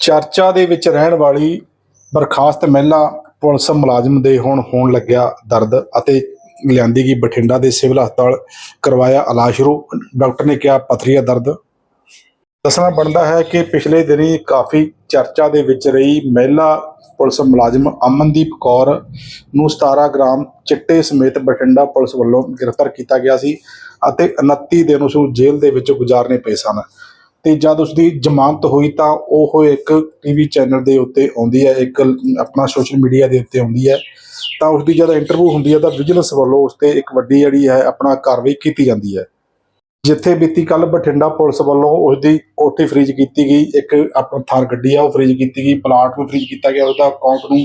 ਚਰਚਾ ਦੇ ਵਿੱਚ ਰਹਿਣ ਵਾਲੀ ਬਰਖਾਸਤ ਮਹਿਲਾ ਪੁਲਿਸ ਮੁਲਾਜ਼ਮ ਦੇ ਹੁਣ ਹੋਣ ਲੱਗਿਆ ਦਰਦ ਅਤੇ ਲਿਆਂਦੀ ਗਈ ਬਠਿੰਡਾ ਦੇ ਸਿਵਲ ਹਸਪਤਾਲ ਕਰਵਾਇਆ ਇਲਾਜ ਸ਼ੁਰੂ। ਡਾਕਟਰ ਨੇ ਕਿਹਾ ਪਥਰੀਆ ਦਰਦ। ਦੱਸਣਾ ਬਣਦਾ ਹੈ ਕਿ ਪਿਛਲੇ ਦਿਨੀ ਕਾਫੀ ਚਰਚਾ ਦੇ ਵਿੱਚ ਰਹੀ ਮਹਿਲਾ ਪੁਲਿਸ ਮੁਲਾਜ਼ਮ ਅਮਨਦੀਪ ਕੌਰ ਨੂੰ 17 ਗ੍ਰਾਮ ਚਿੱਟੇ ਸਮੇਤ ਬਠਿੰਡਾ ਪੁਲਿਸ ਵੱਲੋਂ ਗ੍ਰਿਫਤਾਰ ਕੀਤਾ ਗਿਆ ਸੀ ਅਤੇ 29 ਦਿਨ ਉਸ ਨੂੰ ਜੇਲ੍ਹ ਦੇ ਵਿੱਚ ਗੁਜ਼ਾਰਨੇ ਪਏ ਸਨ। ਤੇ ਜਦ ਉਸਦੀ ਜ਼ਮਾਨਤ ਹੋਈ ਤਾਂ ਉਹ ਇੱਕ ਟੀਵੀ ਚੈਨਲ ਦੇ ਉੱਤੇ ਆਉਂਦੀ ਹੈ, ਇੱਕ ਆਪਣਾ ਸੋਸ਼ਲ ਮੀਡੀਆ ਦੇ ਉੱਤੇ ਆਉਂਦੀ ਹੈ। ਤਾਂ ਉਸਦੀ ਜਦ ਇੰਟਰਵਿਊ ਹੁੰਦੀ ਹੈ ਤਾਂ ਵਿਜੀਲੈਂਸ ਵੱਲੋਂ ਉਸ ਤੇ ਇੱਕ ਵੱਡੀ ਜਿਹੜੀ ਹੈ, ਆਪਣਾ ਕਾਰਵਾਈ ਕੀਤੀ ਜਾਂਦੀ ਹੈ। ਜਿੱਥੇ ਬੀਤੀ ਕੱਲ ਬਠਿੰਡਾ ਪੁਲਿਸ ਵੱਲੋਂ ਉਸ ਦੀ ਕੋਠੀ ਫ੍ਰੀਜ ਕੀਤੀ ਗਈ, ਇੱਕ ਆਪਣਾ ਥਾਰ ਗੱਡੀ ਆ, ਉਹ ਫ੍ਰੀਜ ਕੀਤੀ ਗਈ, ਪਲਾਟ ਨੂੰ ਫ੍ਰੀਜ ਕੀਤਾ ਗਿਆ, ਉਹਦਾ ਅਕਾਊਂਟ ਨੂੰ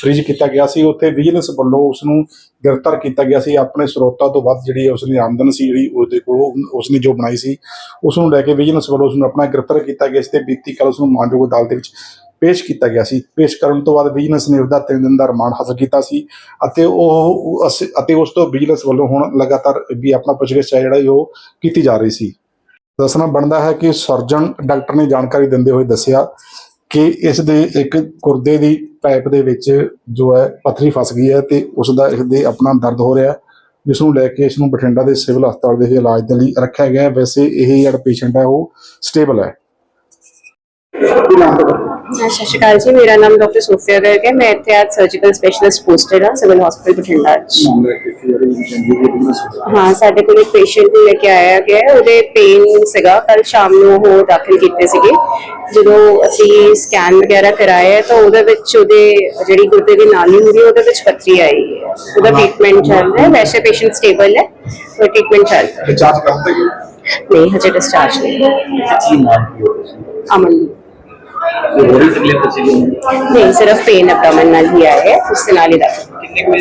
ਫ੍ਰੀਜ ਕੀਤਾ ਗਿਆ ਸੀ, ਉੱਥੇ ਵਿਜੀਲੈਂਸ ਵੱਲੋਂ ਉਸ ਨੂੰ ਗ੍ਰਿਫਤਾਰ ਕੀਤਾ ਗਿਆ ਸੀ, ਆਪਣੇ ਸਰੋਤਾਂ ਤੋਂ ਵੱਧ ਜਿਹੜੀ ਉਸ ਦੀ ਆਮਦਨ ਸੀ, ਜਿਹੜੀ ਉਹਦੇ ਕੋਲ ਉਸ ਨੇ ਜੋ ਬਣਾਈ ਸੀ ਉਸ ਨੂੰ ਲੈ ਕੇ ਵਿਜੀਲੈਂਸ ਵੱਲੋਂ ਉਸ ਨੂੰ ਆਪਣਾ ਗ੍ਰਿਫਤਾਰ ਕੀਤਾ ਗਿਆ ਸੀ ਤੇ ਬੀਤੀ ਕੱਲ ਉਸ ਨੂੰ ਮਾਨਯੋਗ ਅਦਾਲਤ ਦੇ ਵਿੱਚ ਪੇਸ਼ ਕੀਤਾ ਗਿਆ ਸੀ। ਪੇਸ਼ ਕਰਨ ਤੋਂ ਬਾਅਦ ਵਿਜੀਲੈਂਸ ਨੇ ਉਹਦਾ 3 ਦਿਨ ਦਾ ਰਿਮਾਂਡ ਹਾਸਲ ਕੀਤਾ ਸੀ ਅਤੇ ਉਹ ਅਸ- ਅਤੇ ਉਸ ਤੋਂ ਵਿਜੀਲੈਂਸ ਵੱਲੋਂ ਹੁਣ ਲਗਾਤਾਰ ਵੀ ਆਪਣਾ ਪੁੱਛਗਿੱਛ ਹੈ ਜਿਹੜਾ ਉਹ ਕੀਤੀ ਜਾ ਰਹੀ ਸੀ। ਦੱਸਣਾ ਬਣਦਾ ਹੈ ਕਿ ਸਰਜਨ ਡਾਕਟਰ ਨੇ ਜਾਣਕਾਰੀ ਦਿੰਦੇ ਹੋਏ ਦੱਸਿਆ ਕਿ ਇਸ ਦੇ ਇੱਕ ਗੁਰਦੇ ਦੀ ਪਾਈਪ ਦੇ ਵਿੱਚ ਜੋ ਹੈ ਪੱਥਰੀ ਫਸ ਗਈ ਹੈ ਤੇ ਉਸ ਦਾ ਇਸ ਦੇ ਆਪਣਾ ਦਰਦ ਹੋ ਰਿਹਾ ਹੈ, ਜਿਸ ਨੂੰ ਲੈ ਕੇ ਇਸ ਨੂੰ ਬਠਿੰਡਾ ਦੇ ਸਿਵਲ ਹਸਪਤਾਲ ਦੇ ਇਲਾਜ ਦੇ ਲਈ ਰੱਖਿਆ ਗਿਆ ਵੈਸੇ ਇਹ ਜਿਹੜਾ ਪੇਸ਼ੈਂਟ ਹੈ ਉਹ ਸਟੇਬਲ ਹੈ। ਸਤਿ ਸ਼੍ਰੀ ਅਕਾਲ ਜੀ ਮੇਰਾ ਨਾਮ ਡਾਕਟਰ ਸੋਫੀਆ ਗਰਗ ਹੈ। ਮੈਂ ਇੱਥੇ ਅੱਜ ਸਰਜੀਕਲ ਸਪੈਸ਼ਲਿਸਟ ਪੋਸਟਡ ਹਾਂ ਸਿਵਲ ਹਸਪੀਟਲ ਬਠਿੰਡਾ 'ਚ ਹਾਂ? ਸਾਡੇ ਕੋਲ ਇੱਕ ਪੇਸ਼ੈਂਟ ਨੂੰ ਲੈ ਕੇ ਆਇਆ ਗਿਆ ਹੈ। ਉਹਦੇ ਪੇਨ ਸੀਗਾ। ਕੱਲ ਸ਼ਾਮ ਨੂੰ ਉਹ ਦਾਖਲ ਕੀਤੇ ਸੀਗੇ। ਜਦੋਂ ਅਸੀਂ ਸਕੈਨ ਵਗੈਰਾ ਕਰਾਇਆ ਤਾਂ ਉਹਦੇ ਵਿੱਚ ਉਹਦੇ ਜਿਹੜੀ ਗੁਰਦੇ ਦੀ ਨਾਲੀ ਹੁੰਦੀ ਹੈ ਉਹਦੇ ਵਿੱਚ ਪੱਥਰੀ ਆਈ ਹੈ। ਉਹਦਾ ਟ੍ਰੀਟਮੈਂਟ ਚੱਲ ਰਿਹਾ ਹੈ। ਵੈਸੇ ਪੇਸ਼ੈਂਟ ਸਟੇਬਲ ਹੈ ਉਹ ਟ੍ਰੀਟਮੈਂਟ ਚੱਲ ਰਿਹਾ ਹੋ। ਹੈ ਨਹੀਂ ਹਜੇ ਡਿਸਚਾਰਜ ਨਹੀਂ। ਅਮਨ। ਸੀ ਹੋਰ ਹੀ ਤਕਲੀਫ ਸੀ ਨਹੀਂ ਸਿਰਫ ਪੇਨ ਅਬਡੋਮਨ ਨਾਲ ਹੀ ਆਇਆ ਹੈ ਉਸ ਦੇ ਨਾਲ ਹੀ ਦਾਖਲ ਕਿੰਨੇ ਕੁ